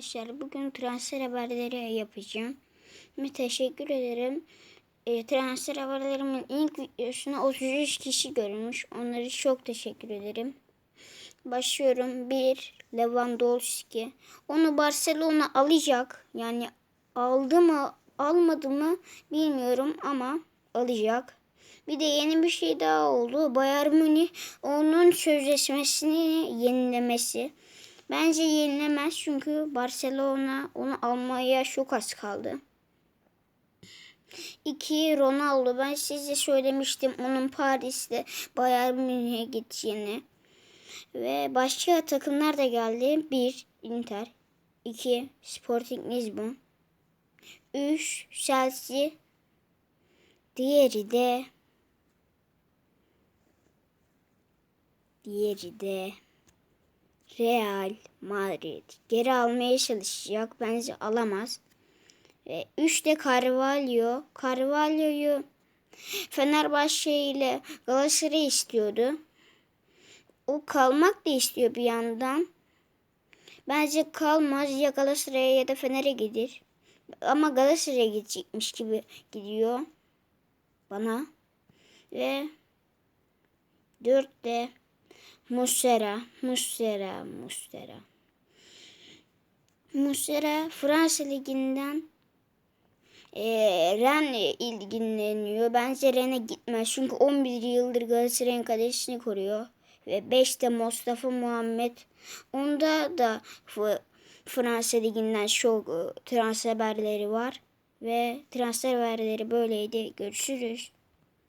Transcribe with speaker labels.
Speaker 1: Arkadaşlar bugün transfer haberleri yapacağım. Ve teşekkür ederim. E, transfer haberlerimin ilk videosuna 33 kişi görmüş. Onlara çok teşekkür ederim. Başlıyorum. 1. Lewandowski. Onu Barcelona alacak. Yani aldı mı almadı mı bilmiyorum ama alacak. Bir de yeni bir şey daha oldu. Bayern Münih onun sözleşmesini yenilemesi. Bence yenilemez çünkü Barcelona onu almaya çok az kaldı. 2 Ronaldo. Ben size söylemiştim onun Paris'te Bayern Münih'e gideceğini. Ve başka takımlar da geldi. 1 Inter, 2 Sporting Lisbon, 3 Chelsea, diğeri de diğeri de Real Madrid geri almaya çalışacak. Bence alamaz. Ve 3 de Carvalho. Carvalho'yu Fenerbahçe ile Galatasaray istiyordu. O kalmak da istiyor bir yandan. Bence kalmaz ya Galatasaray'a ya da Fener'e gider. Ama Galatasaray'a gidecekmiş gibi gidiyor bana. Ve 4 de Muslera, Muslera, Muslera. Muslera Fransa Ligi'nden e, Ren ilgileniyor. Bence Ren'e gitmez. Çünkü 11 yıldır Galatasaray'ın kalecini koruyor. Ve 5 de Mustafa Muhammed. Onda da Fransa Ligi'nden çok e, transfer haberleri var. Ve transfer haberleri böyleydi. Görüşürüz.